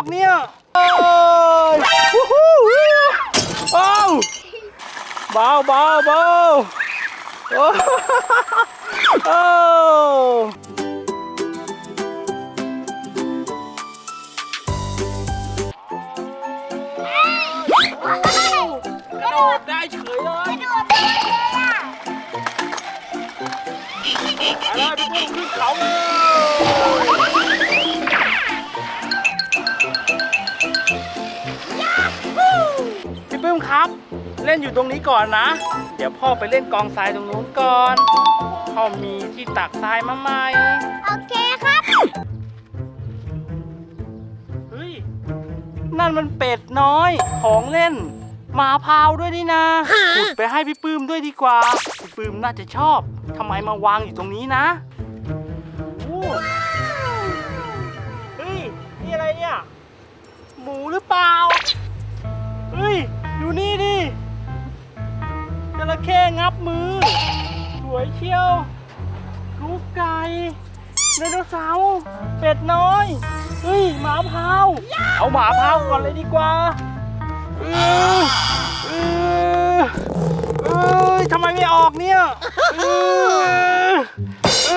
อกเนี่ยเอ้ยวู้ฮู้เอ้าเบาเบาเบาโอ้ เล่นอยู่ตรงนี้ก่อนนะ เดี๋ยวพ่อไปเล่นกองทรายตรงนู้นก่อน พ่อมีที่ตักทรายมาใหม่โอเคครับ เฮ้ย นั่นมันเป็ดน้อยของเล่นหมาพร้าวด้วยนี่นะขุดไปให้พี่ปื้มด้วยดีกว่า พี่ปื้มน่าจะชอบทำไมมาวางอยู่ตรงนี้นะโอ้ เชียว ลูกไก่ไดโนเสาร์เป็ดน้อย เฮ้ย หมาพราว เอาหมาพราวก่อนเลยดีกว่าเออเออเอยทำไมไม่ออกเนี่ยเออเอ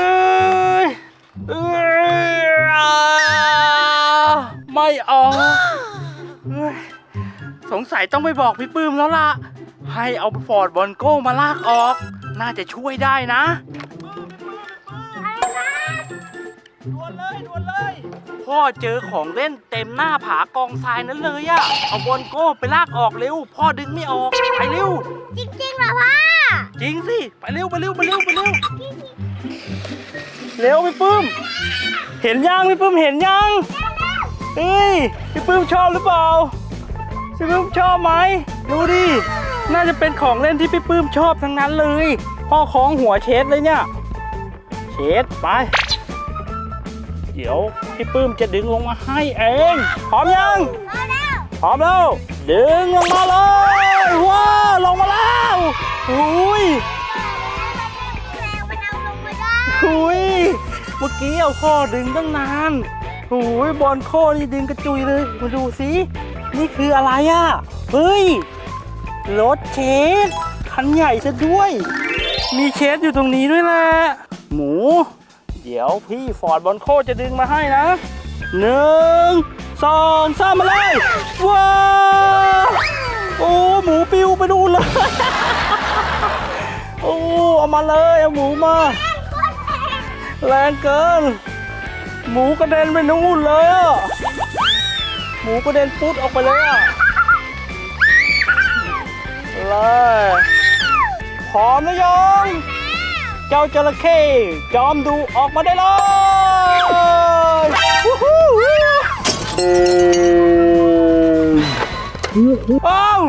ยเอยไม่ออกเฮ้ยสงสัยต้องไปบอกพี่ปื้มแล้วล่ะ ให้เอาฟอร์ดบอลโก้มาลากออก น่าจะช่วยได้นะดวนเลยดวนเลยพ่อเจอของเล่นเต็มหน้าผากองทรายนั้นเลยอะเอาบอลโก้ไปลากออกเร็ว พ่อดึงไม่ออก ไปเร็ว จริงๆเหรอพ่อจริงสิ ไปเร็วไปเร็วไปเร็วไปเร็ว เร็วพี่ปื้ม เห็นยังพี่ปื้มเห็นยังเฮ้ยพี่ปื้มชอบหรือเปล่าพี่ปื้มชอบไหม ดูดิ น่าจะเป็นของเล่นที่พี่ปื้มชอบทั้งนั้นเลย พ่อคล้องหัวเชดเลยเนี่ย เชดไป เดี๋ยวพี่ปื้มจะดึงลงมาให้เอง พร้อมยังมาแล้วพร้อมแล้ว ดึงลงมาเลยว้าวลงมาแล้วหุยแรงมันเอาลงมาได้หุยเมื่อกี้เอาพ่อดึงตั้งนานหุยบอลโค้นี่ดึงกระจุยเลย มาดูสิ นี่คืออะไรอะ เฮ้ย รถเชฟคันใหญ่ซะด้วย มีเชฟอยู่ตรงนี้ด้วยแหละหมู เดี๋ยวพี่ฟอร์ดบอลโคจะดึงมาให้นะหนึ่งสองสามมาเลยว้าวโอ้หมูปิวไปดูเลย โอ้เอามาเลยเอาหมูมา แรงเกิน หมูกระเด็นไปนู่นเลย หมูกระเด็นปุ๊ดออกไปเลยอะ เลย พร้อมหรือยัง เจ้าจระเข้จอมดูออกมาได้เลยวู้ฮู้อ้าว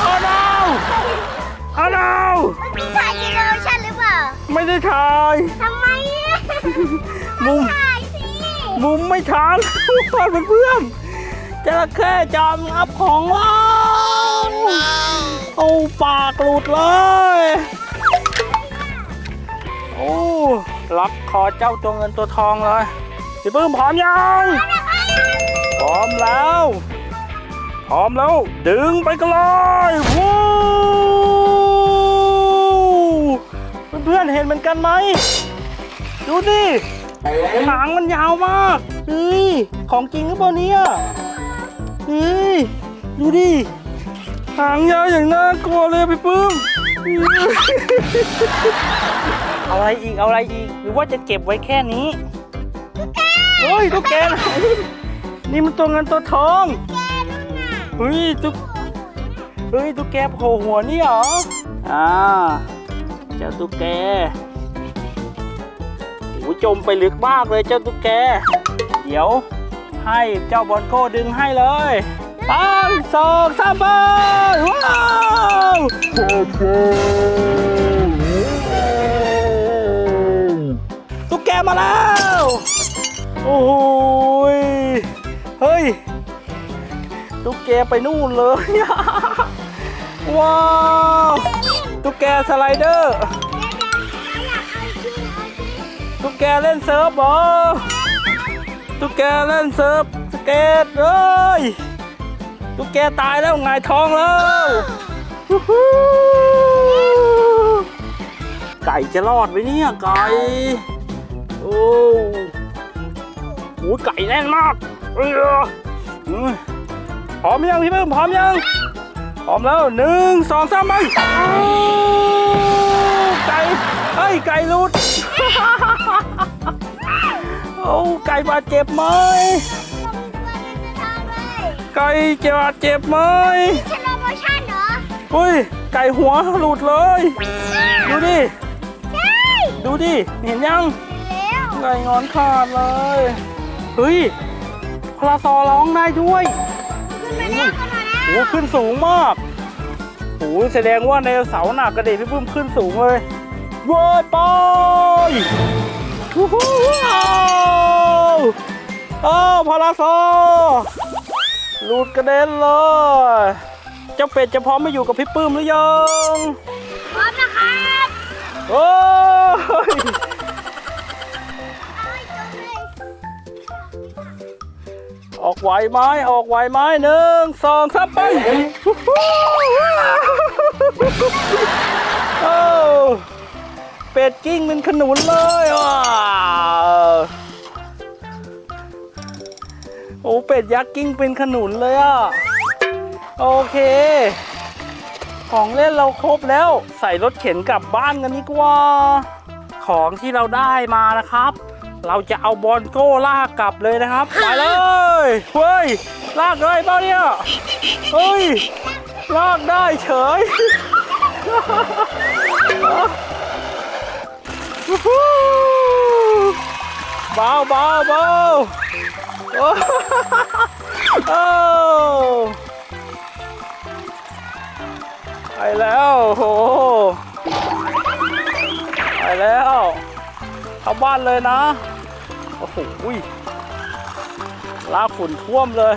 อ้าวอ้าวอ้าวมันมีถ่ายกิโลชั่นหรือเปล่า ไม่ได้ถ่ายทำไมอะมุมถ่ายสิมุมไม่ทันเพื่อนเพื่อนๆจระเข้จอมงับของเรา เอาปากหลุดเลย โอ้ล็อกคอเจ้าตัวเงินตัวทองเลยพี่ปื้มพร้อมยังพร้อมแล้ว พร้อมแล้ว ดึงไปกันเลยวู้เพื่อนๆเห็นเหมือนกันไหมดูดิหางมันยาวมากเฮ้ยของจริงหรือเปล่าเนี่ยเฮ้ยดูดิ หางยาวอย่างน่ากลัวเลยพี่ปื้ม เอาอะไรอีกเอาอะไรอีก หรือว่าจะเก็บไว้แค่นี้เฮ้ยตุ๊กแกไหนนี่มันตัวเงินตัวทองเฮ้ยตุ๊กเฮ้ยตุ๊กแกโผล่หัวนี่เหรออ่าเจ้าตุ๊กแกโอ้ยจมไปลึกมากเลยเจ้าตุ๊กแก เดี๋ยวให้เจ้าบอลโก้ดึงให้เลย ไปสองสามไปว้าวตุ๊กแกมาแล้ว โอ้โหยเฮ้ยตุ๊กแกไปนู่นเลย ว้าวตุ๊กแกสไลเดอร์ตุ๊กแกเล่นเซิร์ฟเหรอตุ๊กแกเล่นเซิร์ฟสเกตเอ้ย ตุ๊กแกตายแล้วหงายท้องแล้วไก่จะรอดไหมเนี่ย ไก่ โอ้โหไก่แน่นมากเอออืมพร้อมยังพี่เพิ่มพร้อมยังพร้อมแล้วหนึ่งสองสามไปไก่เฮ้ยไก่หลุด โอ้ไก่บาดเจ็บไหม ไก่จะบาดเจ็บไหมชโลโมชั่นเหรออุ้ย ไก่หัวหลุดเลย ดูดิ ใช่ดูดิ เห็นยังแล้วไก่งอนขาดเลย เฮ้ยพลาซอร้องได้ด้วยขึ้นมาแล้วขึ้นมาแล้วโอ้ขึ้นสูงมากโอ้แสดงว่าในเสาร์หนักกระเด็นพี่ปุ้มขึ้นสูงเลยเว้ยไปวู้ฮู้ว้าวอ้าวพลาซอ หลุดกระเด็นเลย เจ้าเป็ดจะพร้อมมาอยู่กับพี่ปื้มหรือยัง พร้อมนะครับโอ้ยเอาให้จบเลยออกไหวไหมออกไหวไหมหนึ่งสองสามไปวู้ฮู้โอ้เป็ดกิ้งเป็นขนุนเลยว้า เป็ดยักษ์กิ้งเป็นขนุนเลยอะ โอเค ของเล่นเราครบแล้ว ใส่รถเข็นกลับบ้านกันดีกว่า ของที่เราได้มานะครับ เราจะเอาบอลโก้ลากกลับเลยนะครับ ไปเลยเฮ้ย ลากเลยเปล่าเนี่ยเฮ้ย ลากได้เฉยวู้ฮู้เบาเบาเบา โอ้ไปแล้วโหไปแล้วเข้าบ้านเลยนะ โอ้โหลากฝุ่นท่วมเลย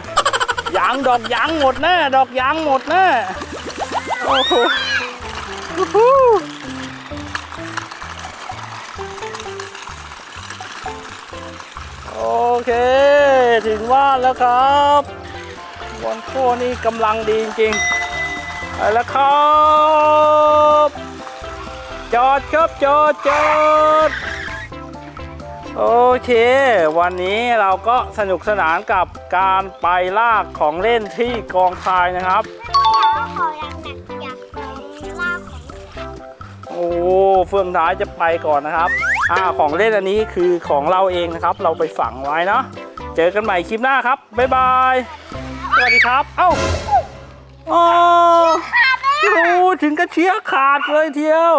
ยางดอกยางหมดแน่ ดอกยางหมดแน่ โอ้โห ถึงบ้านแล้วครับบอลโค้นี่กำลังดีจริงๆไปแล้วครับ จอดครับจอดจอดโอเค วันนี้เราก็สนุกสนานกับการไปลากของเล่นที่กองทรายนะครับอยากขออย่างหนักอยากของลากของโอ้เฟื่องท้ายจะไปก่อนนะครับอ่าของเล่นอันนี้คือของเราเองนะครับ เราไปฝังไว้เนาะ เจอกันใหม่คลิปหน้าครับ บ๊ายบาย สวัสดีครับ เอ้าอ๋อโอ้ถึงกระเชียขาดเลยเทียว